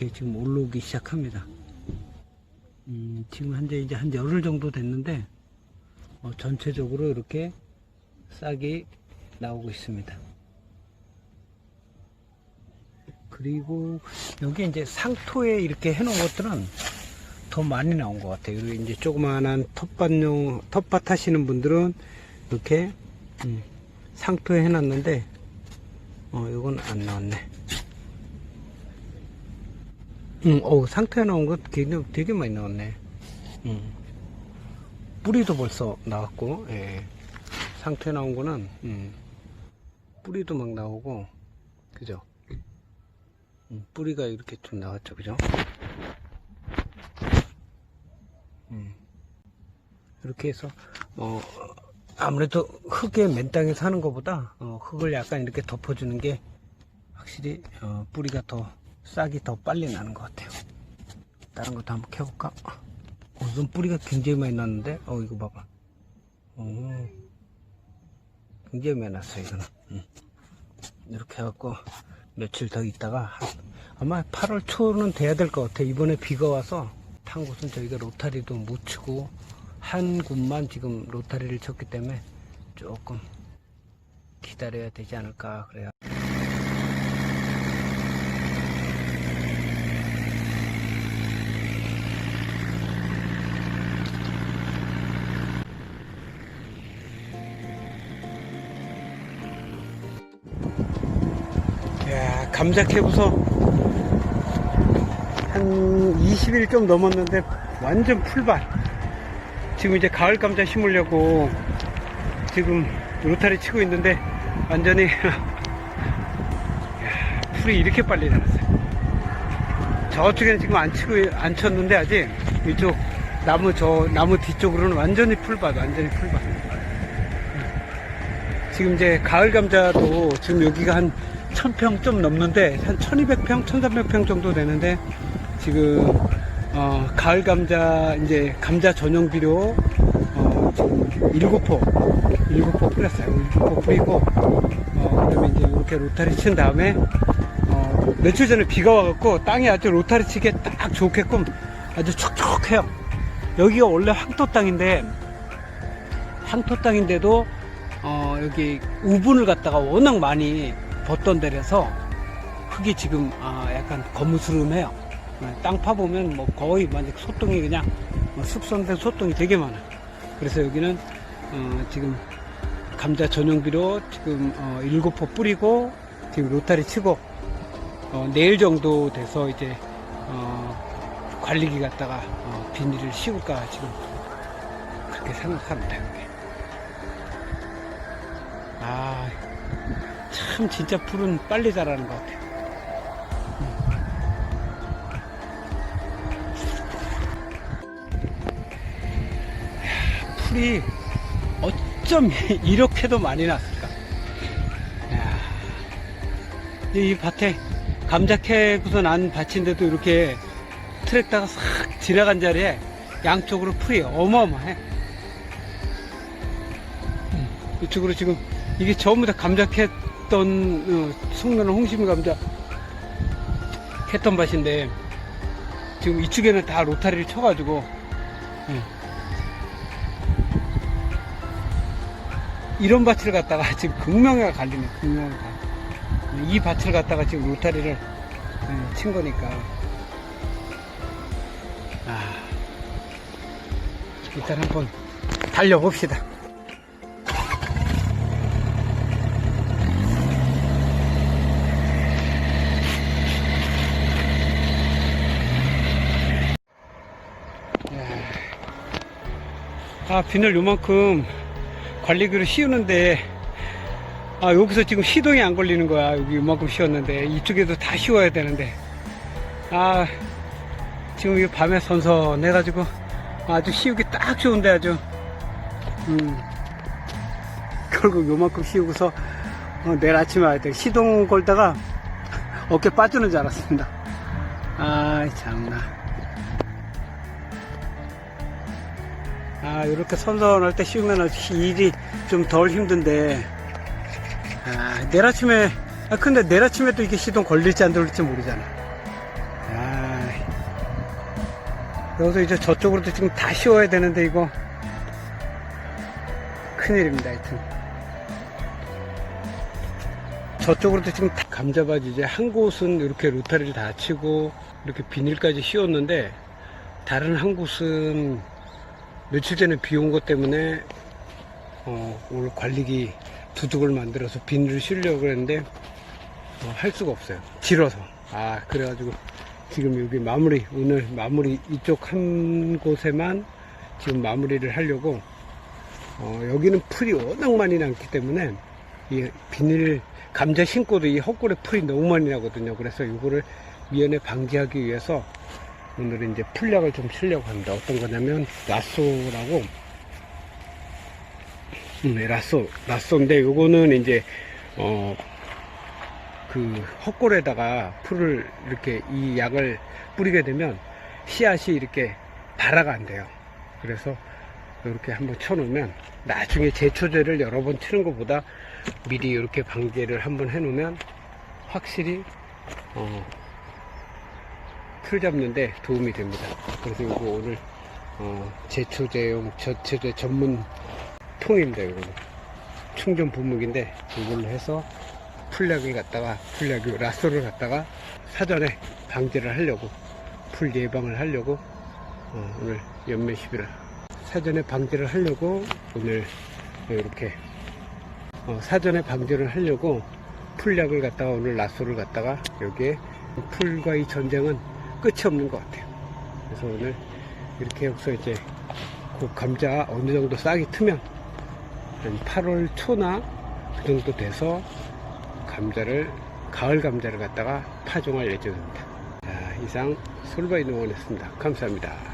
이렇게 지금 올라오기 시작합니다. 음, 지금 현재 이제 한 열흘 정도 됐는데 어, 전체적으로 이렇게 싹이 나오고 있습니다. 그리고 여기 이제 상토에 이렇게 해놓은 것들은 더 많이 나온 것 같아요. 그리고 이제 조그마한 텃밭용 텃밭 하시는 분들은 이렇게 음, 상토에 해놨는데 어 이건 안 나왔네. 음, 어 상토에 나온 것 되게, 되게 많이 나왔네. 음. 뿌리도 벌써 나왔고, 예. 상토에 나온 거는 음, 뿌리도 막 나오고, 그죠? 음, 뿌리가 이렇게 좀 나왔죠, 그죠? 음. 이렇게 해서 어 아무래도 흙에 맨 땅에 사는 것보다 어, 흙을 약간 이렇게 덮어주는 게 확실히 어, 뿌리가 더 싹이 더 빨리 나는 것 같아요. 다른 것도 한번 켜볼까? 어, 이건 뿌리가 굉장히 많이 났는데, 어 이거 봐봐. 오, 굉장히 많이 났어 이거는. 음. 이렇게 해갖고 며칠 더 있다가 한- 아마 8월 초는 돼야 될 것 같아. 이번에 비가 와서 탄 곳은 저희가 로타리도 못 치고 한 군만 지금 로타리를 쳤기 때문에 조금 기다려야 되지 않을까 그래요. 캐고서 한 20일 좀 넘었는데 완전 풀밭. 지금 이제 가을 감자 심으려고 지금 로타리 치고 있는데 완전히 야, 풀이 이렇게 빨리 나왔어요. 저쪽에는 지금 안 치고 안 쳤는데 아직 이쪽 나무 저 나무 뒤쪽으로는 완전히 풀밭, 완전히 풀밭. 지금 이제 가을 감자도 지금 여기가 한 1000평 좀 넘는데 한 1200평, 1300평 정도 되는데 지금 어, 가을 감자 이제 감자 전용 비료 어, 지금 일곱포 일곱포 뿌렸어요. 일곱포 뿌리고 어, 그다음에 이제 이렇게 로타리 친 다음에 어, 며칠 전에 비가 와갖고 땅이 아주 로타리 치기에 딱 좋게끔 아주 촉촉해요. 여기가 원래 황토 땅인데 황토 땅인데도 어, 여기 우분을 갖다가 워낙 많이 벗던 데라서 흙이 지금 아, 약간 거무스름해요. 어, 땅 파보면 뭐 거의 만약 소똥이 그냥 뭐 숙성된 소똥이 되게 많아요. 그래서 여기는 어, 지금 감자 전용비로 지금 어, 일곱 포 뿌리고 지금 로타리 치고 어, 내일 정도 돼서 이제 어, 관리기 갖다가 어, 비닐을 씌울까 지금 그렇게 생각합니다. 여기. 아, 참 진짜 풀은 빨리 자라는 것 같아요. 야, 풀이 어쩜 이렇게도 많이 났을까? 야, 이 밭에 감자 캐고서 난 밭인데도 이렇게 트랙터가 싹 지나간 자리에 양쪽으로 풀이 어마어마해. 이쪽으로 지금 이게 전부 다 감자 캤던 어, 송면은 홍심 감자 캤던 밭인데 지금 이쪽에는 다 로타리를 쳐가지고 예. 이런 밭을 갖다가 지금 극명하게 갈리네 극명하게 갈. 이 밭을 갖다가 지금 로타리를 예, 친 거니까 아, 일단 한번 달려봅시다. 아, 비늘 요만큼 관리기로 씌우는데, 아, 여기서 지금 시동이 안 걸리는 거야. 여기 요만큼 씌웠는데, 이쪽에도 다 씌워야 되는데, 아, 지금 이 밤에 선선해 가지고, 아주 씌우기 딱 좋은데 아주, 음, 결국 요만큼 씌우고서, 어, 내일 아침에 와야 돼. 시동 걸다가 어깨 빠지는 줄 알았습니다. 아, 참나. 아, 이렇게 선선할 때 씌우면 일이 좀 덜 힘든데, 아, 내일 아침에, 아, 근데 내일 아침에 또 이게 시동 걸릴지 안 걸릴지 모르잖아. 아, 여기서 이제 저쪽으로도 지금 다 씌워야 되는데 이거. 큰일입니다 하여튼. 저쪽으로도 지금 다 감자밭 이제 한 곳은 이렇게 로타리를 다 치고 이렇게 비닐까지 씌웠는데 다른 한 곳은 며칠 전에 비 온 것 때문에 어, 오늘 관리기 두둑을 만들어서 비닐을 씌우려고 했는데 어, 할 수가 없어요. 질어서. 아 그래가지고 지금 여기 마무리 오늘 마무리 이쪽 한 곳에만 지금 마무리를 하려고 어, 여기는 풀이 워낙 많이 남기 때문에 이 비닐 감자 신고도 이 헛골에 풀이 너무 많이 나거든요. 그래서 이거를 미연에 방지하기 위해서 오늘은 이제 풀약을 좀 치려고 합니다 어떤 거냐면 라쏘라고 음, 네, 라쏘 라쏘인데 요거는 이제 어 그 헛골에다가 풀을 이렇게 이 약을 뿌리게 되면 씨앗이 이렇게 발화가 안 돼요. 그래서 이렇게 한번 쳐놓으면 나중에 제초제를 여러 번 치는 것보다 미리 이렇게 방제를 한번 해놓으면 확실히 어, 풀 잡는데 도움이 됩니다. 그래서 이거 오늘 어, 제초제용 제초제 전문 통입니다. 이거 충전 분무기인데 이걸로 해서 풀약을 갖다가 풀약이 라쏘를 갖다가 사전에 방제를 하려고 풀 예방을 하려고 어, 오늘 연매 11월 사전에 방제를 하려고 오늘 이렇게 어, 사전에 방제를 하려고 풀약을 갖다가 오늘 라쏘를 갖다가 여기에 풀과 이 전쟁은 끝이 없는 것 같아요. 그래서 오늘 이렇게 해서 이제 그 감자 어느 정도 싹이 트면 한 8월 초나 그 정도 돼서 감자를 가을 감자를 갖다가 파종할 예정입니다. 자, 이상 솔바이 농원이었습니다. 감사합니다.